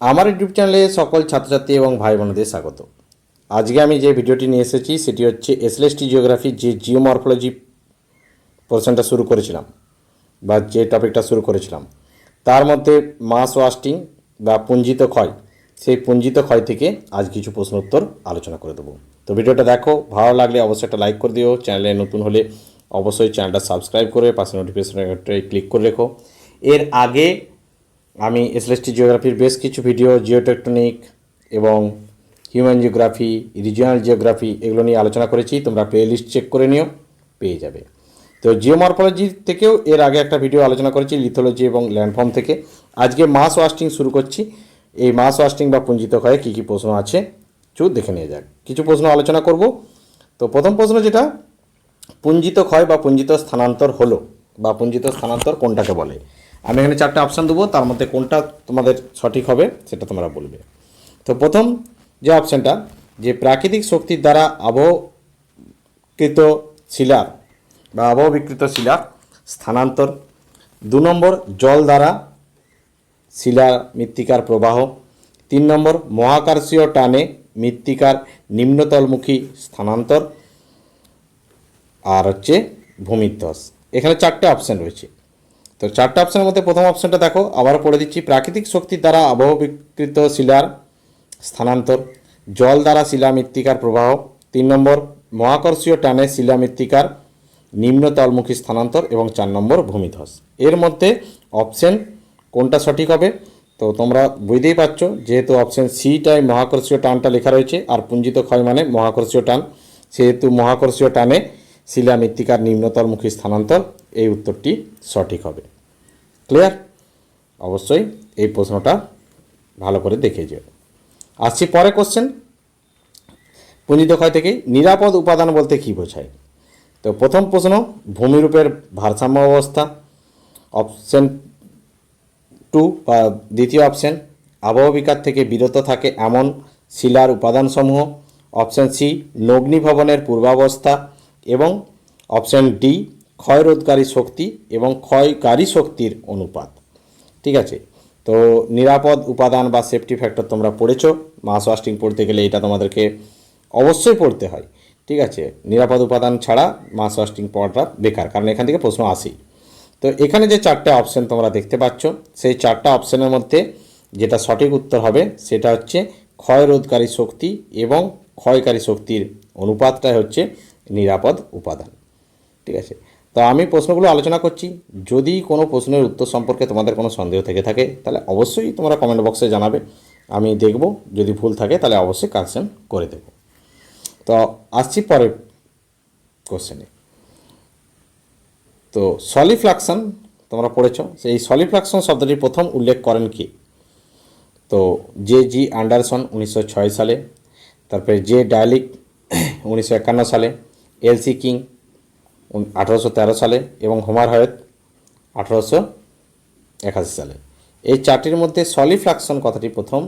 আমার ইউটিউব চ্যানেলে সকল ছাত্রছাত্রী এবং ভাই বোনদের স্বাগত। আজকে আমি যে ভিডিওটি নিয়ে এসেছি, সেটি হচ্ছে এসএলএসটি জিওগ্রাফি, যে জিওমরফোলজি পোর্শনটা শুরু করেছিলাম বা যে টপিকটা শুরু করেছিলাম। তার মধ্যে মাস ওয়াস্টিং বা পুঞ্জিত ক্ষয়, সেই পুঞ্জিত ক্ষয় থেকে আজ কিছু প্রশ্ন উত্তর আলোচনা করে দেবো। তো ভিডিওটা দেখো, ভালো লাগলে অবশ্যই একটা লাইক করে দিও। চ্যানেলে নতুন হলে অবশ্যই চ্যানেলটা সাবস্ক্রাইব করে পাশে নোটিফিকেশনটাই ক্লিক করে রেখো। এর আগে আমি এসএলএসটি জিওগ্রাফির বেশ কিছু ভিডিও, জিওটেকটনিক এবং হিউম্যান জিওগ্রাফি, রিজিওনাল জিওগ্রাফি এগুলো নিয়ে আলোচনা করেছি। তোমরা প্লে লিস্ট চেক করে নিও, পেয়ে যাবে। তো জিওমরফোলজি থেকেও এর আগে একটা ভিডিও আলোচনা করেছি, লিথোলজি এবং ল্যান্ডফর্ম থেকে। আজকে মাস ওয়াস্টিং শুরু করছি। এই মাস ওয়াস্টিং বা পুঞ্জিত ক্ষয়ে কী কী প্রশ্ন আছে চু দেখে নিয়ে যাক। কিছু প্রশ্ন আলোচনা করব। তো প্রথম প্রশ্ন যেটা, পুঞ্জিত ক্ষয় বা পুঞ্জিত স্থানান্তর হলো বা পুঞ্জিত স্থানান্তর কোনটাকে বলে? আমি এখানে চারটে অপশান দেবো, তার মধ্যে কোনটা তোমাদের সঠিক হবে সেটা তোমরা বলবে। তো প্রথম যে অপশানটা যে প্রাকৃতিক শক্তির দ্বারা আবহকৃত শিলার বা আবহবিকৃত শিলার স্থানান্তর। দু নম্বর জল দ্বারা শিলা মৃত্তিকার প্রবাহ। তিন নম্বর মহাকার্ষীয় টানে মৃত্তিকার নিম্নতলমুখী স্থানান্তর। আর হচ্ছে ভূমিধ্বস। এখানে চারটে অপশান রয়েছে। তো চারটে অপশানের মধ্যে প্রথম অপশানটা দেখো আবার পড়ে দিচ্ছি। প্রাকৃতিক শক্তির দ্বারা আবহবিকৃত শিলার স্থানান্তর, জল দ্বারা শিলা মৃত্তিকার প্রবাহ। তিন নম্বর, মহাকর্ষীয় টানে শিলা মৃত্তিকার নিম্ন তলমুখী স্থানান্তর এবং চার নম্বর ভূমিধ্বস এর মধ্যে অপশন কোনটা সঠিক হবে? তো তোমরা বুঝতেই পারছ, যেহেতু অপশন সিটাই মহাকর্ষীয় টানটা লেখা রয়েছে, আর পুঞ্জিত ক্ষয় মানে মহাকর্ষীয় টান। সেহেতু মহাকর্ষীয় টানে শিলা মৃত্তিকার নিম্নতলমুখী স্থানান্তর, এই উত্তরটি সঠিক হবে। ক্লিয়ার অবশ্যই এই প্রশ্নটা ভালো করে দেখে যেও। আসছি পরে কোশ্চেন পুঞ্জিত থেকে নিরাপদ উপাদান বলতে কী বোঝায়? তো প্রথম প্রশ্ন, ভূমিরূপের ভারসাম্য অবস্থা। অপশন টু বা দ্বিতীয় অপশন আবহবিকার থেকে বিরত থাকে এমন শিলার উপাদানসমূহ। অপশন সি নগ্নি ভবনের পূর্বাবস্থা। এবং অপশান ডি, ক্ষয়রোধকারী শক্তি এবং ক্ষয়কারী শক্তির অনুপাত। ঠিক আছে? তো নিরাপদ উপাদান বা সেফটি ফ্যাক্টর তোমরা পড়েছো মাস ওয়াস্টিং পড়তে গেলে এটা তোমাদেরকে অবশ্যই পড়তে হয়। ঠিক আছে? নিরাপদ উপাদান ছাড়া মাস ওয়াস্টিং পড়াটা বেকার, কারণ এখান থেকে প্রশ্ন আসেই। তো এখানে যে চারটে অপশান তোমরা দেখতে পাচ্ছ, সেই চারটা অপশানের মধ্যে যেটা সঠিক উত্তর হবে, সেটা হচ্ছে ক্ষয়রোধকারী শক্তি এবং ক্ষয়কারী শক্তির অনুপাতটাই হচ্ছে নিরাপদ উপাদান। ঠিক আছে? তো আমি প্রশ্নগুলো আলোচনা করছি। যদি কোনো প্রশ্নের উত্তর সম্পর্কে তোমাদের কোনো সন্দেহ থেকে থাকে, তাহলে অবশ্যই তোমরা কমেন্ট বক্সে জানাবে। আমি দেখব, যদি ভুল থাকে, তাহলে অবশ্যই কারেকশন করে দেব। তো আসছি পরের কোশ্চেনে তো সলিফ্লাকশন তোমরা পড়েছ। সেই সলিফ্লাকশন শব্দটি প্রথম উল্লেখ করেন কি? তো জে জি অ্যান্ডারসন উনিশশো ছয় সালে, তারপরে জে ডায়ালিক উনিশশো একান্ন সালে এলসি কিং আঠারোশো তেরো সালে এবং হোমার হয়ত আঠারোশো একাশি সালে। এই চারটির মধ্যে সলিফ্লাকশন কথাটি প্রথম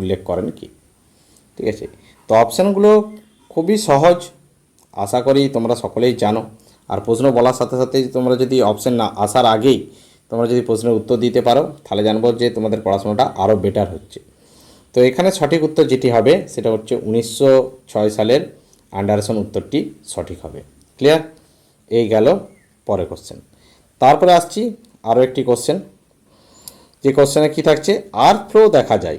উল্লেখ করেন কি? ঠিক আছে? তো অপশানগুলো খুবই সহজ, আশা করি তোমরা সকলেই জানো। আর প্রশ্ন বলার সাথে সাথে তোমরা যদি অপশান না, আসার আগেই তোমরা যদি প্রশ্নের উত্তর দিতে পারো, তাহলে জানব যে তোমাদের পড়াশোনাটা আরও বেটার হচ্ছে। তো এখানে সঠিক উত্তর যেটি হবে, সেটা হচ্ছে উনিশশো ছয় সালের অ্যান্ডারসন উত্তরটি সঠিক হবে। ক্লিয়ার এই গেল পরে কোশ্চেন তারপরে আসছি আরও একটি কোশ্চেন যে কোশ্চেনে কী থাকছে? আর্থ ফ্লো দেখা যায়।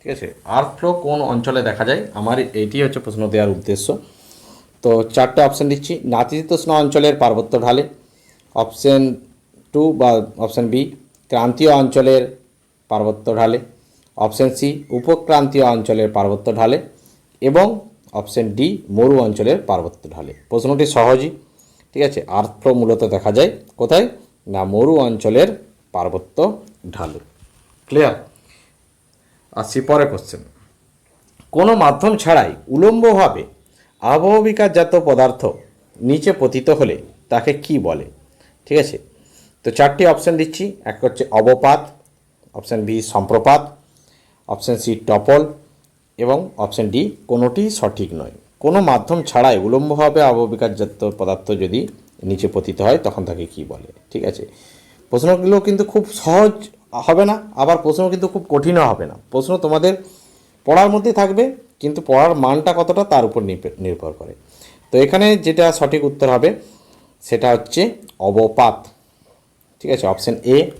ঠিক আছে? আর্থ ফ্লো কোন অঞ্চলে দেখা যায়? আমার এইটি হচ্ছে প্রশ্ন দেওয়ার উদ্দেশ্য। তো চারটে অপশান দিচ্ছি। নাতিশীতোষ্ণ অঞ্চলের পার্বত্য ঢালে অপশান টু বা অপশান বি ক্রান্তীয় অঞ্চলের পার্বত্য ঢালে অপশান সি উপক্রান্তীয় অঞ্চলের পার্বত্য ঢালে এবং অপশান ডি, মরু অঞ্চলের পার্বত্য ঢালে। প্রশ্নটি সহজই, ঠিক আছে? আর্থ মূলত দেখা যায়। কোথায়? না, মরু অঞ্চলের পার্বত্য ঢালে। ক্লিয়ার আসছি পরে কোশ্চেন কোনো মাধ্যম ছাড়াই উলম্বভাবে আবহবিকারজাত পদার্থ নিচে পতিত হলে তাকে কি বলে? ঠিক আছে? তো চারটি অপশান দিচ্ছি। এক হচ্ছে অবপাত, অপশান বি সম্প্রপাত, অপশান সি টপল এবং অপশান ডি কোনোটি সঠিক নয়। কোনো মাধ্যম ছাড়াই উলম্বভাবে আবহবিকারজাত পদার্থ যদি নিচে পতিত হয়, তখন তাকে কি বলে? ঠিক আছে? প্রশ্নগুলো কিন্তু খুব সহজ হবে না, আবার প্রশ্ন কিন্তু খুব কঠিনও হবে না। প্রশ্ন তোমাদের পড়ার মধ্যে থাকবে, কিন্তু পড়ার মানটা কতটা তার উপর নির্ভ- নির্ভর করে। তো এখানে যেটা সঠিক উত্তর হবে, সেটা হচ্ছে অবপাত। ঠিক আছে? অপশন এ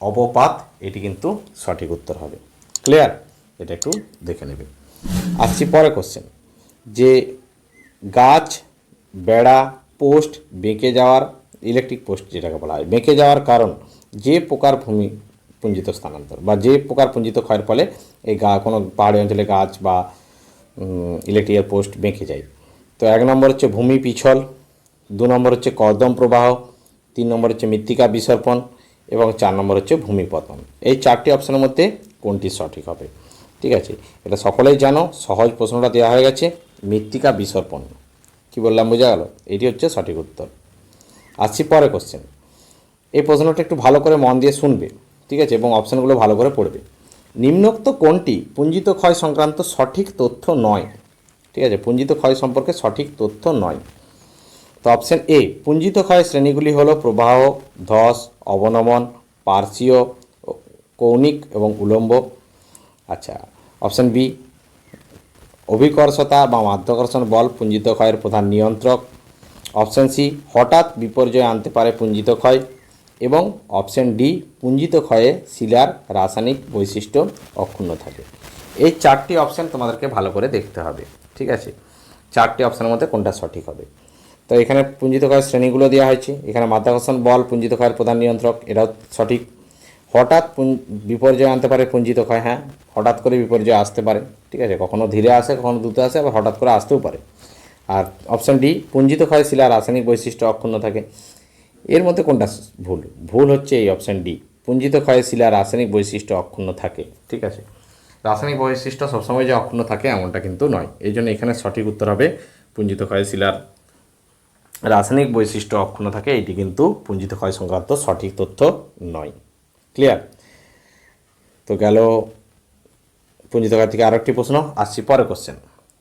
অবপাত, এটি কিন্তু সঠিক উত্তর হবে। ক্লিয়ার এটা একটু দেখে নেবে। আসছি পরে কোশ্চেন যে গাছ, বেড়া, পোস্ট, বেঁকে যাওয়ার ইলেকট্রিক পোস্ট যেটাকে বলা হয়, বেঁকে যাওয়ার কারণ যে প্রকার ভূমি পুঞ্জিত স্থানান্তর বা যে প্রকার পুঞ্জিত ক্ষয়ের ফলে এই গা, কোনো পাহাড়ি অঞ্চলে গাছ বা ইলেকট্রিক্যাল পোস্ট বেঁকে যায়। তো এক নম্বর হচ্ছে ভূমি পিছল, দু নম্বর হচ্ছে কর্দম প্রবাহ, তিন নম্বর হচ্ছে মৃত্তিকা বিসর্পণ এবং চার নম্বর হচ্ছে ভূমিপতন এই চারটি অপশনের মধ্যে কোনটি সঠিক হবে? ঠিক আছে? এটা সকলেই জানো, সহজ প্রশ্নটা দেওয়া হয়ে গেছে, মৃত্তিকা বিসর্পণ। কি বললাম, বোঝা গেল? এটি হচ্ছে সঠিক উত্তর। আসছি পরে কোশ্চেন এই প্রশ্নটা একটু ভালো করে মন দিয়ে শুনবে, ঠিক আছে? এবং অপশানগুলো ভালো করে পড়বে। নিম্নোক্ত কোনটি পুঞ্জিত ক্ষয় সংক্রান্ত সঠিক তথ্য নয়। ঠিক আছে? পুঞ্জিত ক্ষয় সম্পর্কে সঠিক তথ্য নয়। তো অপশন এ পুঞ্জিত ক্ষয় শ্রেণীগুলি হলো প্রবাহ, ধস, অবনমন, পার্শ্বীয়, কৌণিক এবং উলম্ব। আচ্ছা অপশন বি অভিকর্ষতা বা মাধ্যাকর্ষণ বল পুঞ্জিত ক্ষয়ের প্রধান নিয়ন্ত্রক। অপশন সি হঠাৎ বিপর্যয় আনতে পারে পুঞ্জিত ক্ষয়। এবং অপশন ডি পুঞ্জিত ক্ষয়ে শিলার রাসায়নিক বৈশিষ্ট্য অক্ষুণ্ণ থাকে। এই চারটি অপশন তোমাদেরকে ভালো করে দেখতে হবে, ঠিক আছে? চারটি অপশানের মধ্যে কোনটা সঠিক হবে? তো এখানে পুঞ্জিত ক্ষয়ের শ্রেণীগুলো দেওয়া হয়েছে। এখানে মাধ্যাকর্ষণ বল পুঞ্জিত ক্ষয়ের প্রধান নিয়ন্ত্রক, এটাও সঠিক। হঠাৎ বিপর্যয় আনতে পারে পুঞ্জিত ক্ষয় হ্যাঁ? হঠাৎ করে বিপর্যয় আসতে পারে, ঠিক আছে? কখনো ধীরে আসে, কখনো দ্রুত আসে, আবার হঠাৎ করে আসতেও পারে। আর অপশন ডি পুঞ্জিত ক্ষয় শিলা রাসায়নিক বৈশিষ্ট্য অক্ষুণ্ণ থাকে। এর মধ্যে কোনটা ভুল? ভুল হচ্ছে এই অপশন ডি পুঞ্জিত ক্ষয় শিলা রাসায়নিক বৈশিষ্ট্য অক্ষুণ্ণ থাকে, ঠিক আছে? রাসায়নিক বৈশিষ্ট্য সবসময় যে অক্ষুণ্ণ থাকে এমনটা কিন্তু নয়। এই জন্য এখানে সঠিক উত্তর হবে পুঞ্জিত ক্ষয় শিলার রাসায়নিক বৈশিষ্ট্য অক্ষুণ্ণ থাকে, এটি কিন্তু পুঞ্জিত ক্ষয় সংক্রান্ত সঠিক তথ্য নয়। ক্লিয়ার তো গেল পুঞ্জিত ক্ষয় থেকে আরেকটি প্রশ্ন, আসছি পরে কোশ্চেন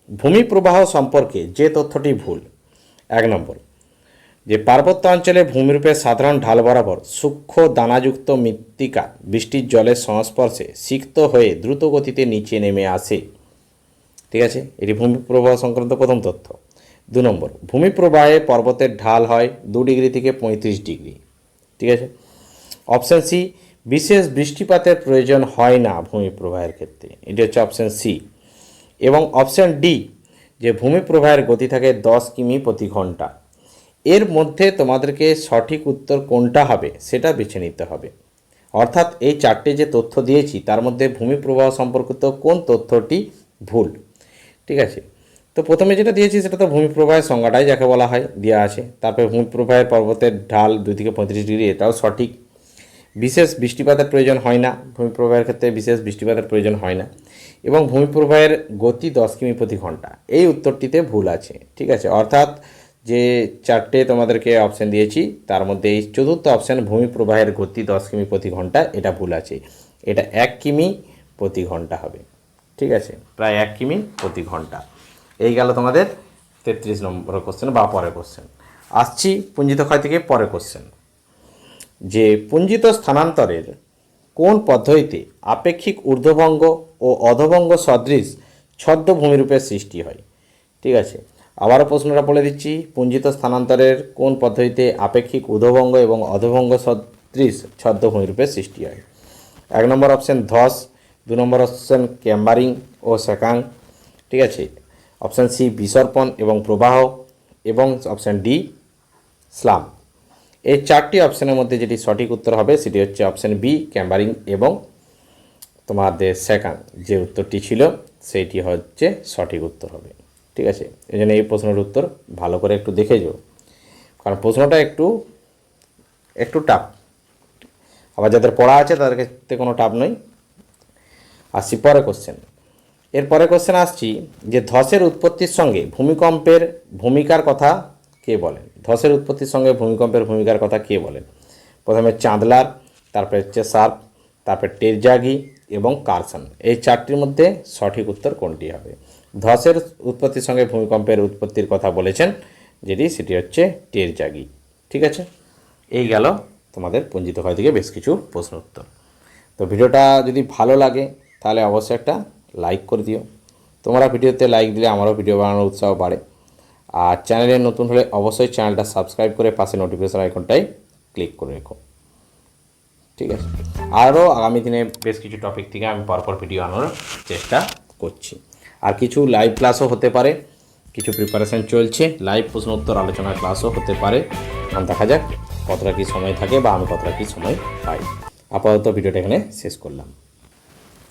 ভূমি প্রবাহ সম্পর্কে যে তথ্যটি ভুল, এক নম্বর, যে পার্বত্য অঞ্চলে ভূমিরূপে সাধারণ ঢাল বরাবর সূক্ষ্ম দানাযুক্ত মৃত্তিকা বৃষ্টির জলের সংস্পর্শে সিক্ত হয়ে দ্রুত গতিতে নিচে নেমে আসে। ঠিক আছে? এটি ভূমি প্রবাহ সংক্রান্ত প্রথম তথ্য। দু নম্বর, ভূমি প্রবাহে পর্বতের ঢাল হয় দু ডিগ্রি থেকে পঁয়ত্রিশ ডিগ্রি। ঠিক আছে? অপশান সি বিশেষ বৃষ্টিপাতের প্রয়োজন হয় না ভূমি প্রবাহের ক্ষেত্রে। এটি হচ্ছে অপশান সি এবং অপশান ডি যে ভূমি প্রবাহের গতি থাকে দশ কিমি প্রতি ঘণ্টা। এর মধ্যে তোমাদেরকে সঠিক উত্তর কোনটা হবে সেটা বেছে নিতে হবে। অর্থাৎ এই চারটে যে তথ্য দিয়েছি, তার মধ্যে ভূমি প্রবাহ সম্পর্কিত কোন তথ্যটি ভুল? ঠিক আছে? তো প্রথমে যেটা দিয়েছি সেটা তো ভূমি প্রবাহের সংজ্ঞাটাই যাকে বলা হয় দেওয়া আছে। তারপরে ভূমি প্রবাহের পর্বতের ঢাল দুই থেকে পঁয়ত্রিশ ডিগ্রি, এটাও সঠিক। বিশেষ বৃষ্টিপাতের প্রয়োজন হয় না, ভূমি প্রবাহের ক্ষেত্রে বিশেষ বৃষ্টিপাতের প্রয়োজন হয় না এবং ভূমি প্রবাহের গতি দশ কিমি প্রতি ঘণ্টা। এই উত্তরটিতে ভুল আছে, ঠিক আছে? অর্থাৎ যে চারটে তোমাদেরকে অপশান দিয়েছি, তার মধ্যে এই চতুর্থ অপশান ভূমি প্রবাহের গতি দশ কিমি প্রতি ঘণ্টা, এটা ভুল আছে। এটা এক কিমি প্রতি ঘণ্টা হবে, ঠিক আছে? প্রায় এক কিমি প্রতি ঘণ্টা। এই গেল তোমাদের তেত্রিশ নম্বর কোশ্চেন বা পরের কোশ্চেন আসছি পুঞ্জিত ক্ষয় থেকে পরের কোশ্চেন যে পুঞ্জিত স্থানান্তরের কোন পদ্ধতিতে আপেক্ষিক ঊর্ধ্বভঙ্গ ও অধভঙ্গ সদৃশ ছদ্ম ভূমিরূপের সৃষ্টি হয়। ঠিক আছে? আবারও প্রশ্নটা বলে দিচ্ছি, পুঞ্জিত স্থানান্তরের কোন পদ্ধতিতে আপেক্ষিক ঊর্ধ্বভঙ্গ এবং অধভঙ্গ সদৃশ ছদ্ম ভূমিরূপের সৃষ্টি হয়? এক নম্বর অপশন ধস, দু নম্বর অপশন ক্যাম্বারিং ও সেকাং ঠিক আছে? অপশান সি বিসর্পণ এবং প্রবাহ এবং অপশান ডি স্লাম। এই চারটি অপশানের মধ্যে যেটি সঠিক উত্তর হবে, সেটি হচ্ছে অপশান বি ক্যাম্বারিং এবং তোমাদের সেকান্ড যে উত্তরটি ছিল সেইটি হচ্ছে সঠিক উত্তর হবে। ঠিক আছে? এই জন্য এই প্রশ্নের উত্তর ভালো করে একটু দেখে যাও। কারণ প্রশ্নটা একটু একটু টাফ আবার যাদের পড়া আছে, তাদের ক্ষেত্রে কোনো টাফ নয়। আসছি পরে কোশ্চেন এরপরে কোশ্চেন আসছি যে ধসের উৎপত্তির সঙ্গে ভূমিকম্পের ভূমিকার কথা কে বলেন? ধসের উৎপত্তির সঙ্গে ভূমিকম্পের ভূমিকার কথা কে বলেন? প্রথমে চাঁদলার তারপরে হচ্ছে সার্প তারপরে টেরজাগি এবং কারসন। এই চারটির মধ্যে সঠিক উত্তর কোনটি হবে? ধসের উৎপত্তির সঙ্গে ভূমিকম্পের উৎপত্তির কথা বলেছেন, যেটি সেটি হচ্ছে টেরজাগি। ঠিক আছে? এই গেল তোমাদের পঞ্জিত হয় থেকে বেশ কিছু প্রশ্ন উত্তর। তো ভিডিওটা যদি ভালো লাগে, তাহলে অবশ্যই একটা লাইক করে দিও। তোমরা ভিডিওতে লাইক দিলে আমারও ভিডিও বানানোর উৎসাহ বাড়ে। আর চ্যানেলে নতুন হলে অবশ্যই চ্যানেলটা সাবস্ক্রাইব করে পাশে নোটিফিকেশন আইকনটাই ক্লিক করে রেখো। ঠিক আছে? আরও আগামী দিনে বেশ কিছু টপিক থেকে আমি পরপর ভিডিও আনার চেষ্টা করছি। আর কিছু লাইভ ক্লাসও হতে পারে, কিছু প্রিপারেশন চলছে লাইভ প্রশ্ন উত্তর আলোচনা ক্লাসও হতে পারে। আর দেখা যাক কতটা কী সময় থাকে বা আমি কতটা কী সময় পাই। আপাতত ভিডিওটা এখানে শেষ করলাম।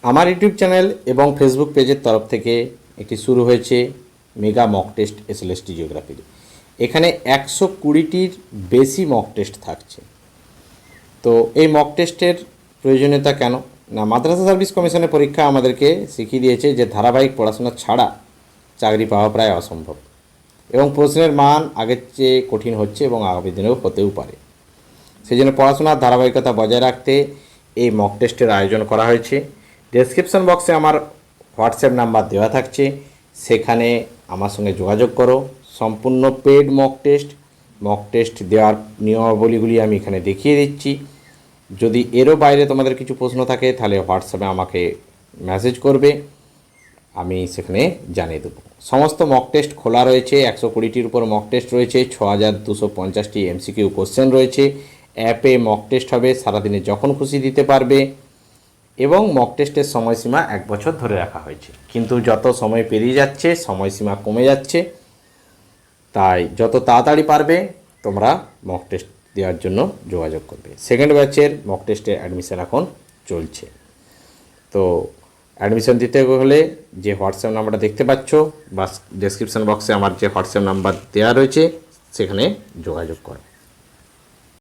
আমার ইউটিউব চ্যানেল এবং ফেসবুক পেজের তরফ থেকে একটি শুরু হয়েছে মেগা মক টেস্ট এসএলএসটি জিওগ্রাফির এখানে একশো কুড়িটির বেশি মক টেস্ট থাকছে। তো এই মক টেস্টের প্রয়োজনীয়তা কেন? না, মাদ্রাসা সার্ভিস কমিশনের পরীক্ষা আমাদেরকে শিখিয়ে দিয়েছে যে ধারাবাহিক পড়াশোনা ছাড়া চাকরি পাওয়া প্রায় অসম্ভব। এবং প্রশ্নের মান আগের চেয়ে কঠিন হচ্ছে এবং আগামী দিনেও হতেও পারে। সেই জন্য পড়াশোনার ধারাবাহিকতা বজায় রাখতে এই মক টেস্টের আয়োজন করা হয়েছে। ডেসক্রিপশন বক্সে আমার হোয়াটসঅ্যাপ নাম্বার দেওয়া থাকছে। সেখানে আমার সঙ্গে যোগাযোগ করো। সম্পূর্ণ paid mock test mock test দেওয়ার নিয়মাবলীগুলি আমি এখানে দেখিয়ে দিচ্ছি। যদি এরও বাইরে তোমাদের কিছু প্রশ্ন থাকে, তাহলে হোয়াটসঅ্যাপে আমাকে মেসেজ করবে। আমি সেখানে জানিয়ে দেবো। সমস্ত মক টেস্ট খোলা রয়েছে। একশো কুড়িটির উপর মক টেস্ট রয়েছে। ছ হাজার দুশো পঞ্চাশটি এমসিকিউ কোশ্চেন রয়েছে। অ্যাপে মক টেস্ট হবে। সারাদিনে যখন খুশি দিতে পারবে। এবং মক টেস্টের সময়সীমা এক বছর ধরে রাখা হয়েছে। কিন্তু যত সময় পেরিয়ে যাচ্ছে, সময়সীমা কমে যাচ্ছে। তাই যত তাড়াতাড়ি পারবে, তোমরা মক টেস্ট দেওয়ার জন্য যোগাযোগ করবে। সেকেন্ড ব্যাচের মক টেস্টের অ্যাডমিশন এখন চলছে। তো অ্যাডমিশন দিতে হলে যে হোয়াটসঅ্যাপ নাম্বারটা দেখতে পাচ্ছ, বা ডেসক্রিপশন বক্সে আমার যে হোয়াটসঅ্যাপ নাম্বার দেওয়া রয়েছে, সেখানে যোগাযোগ করো।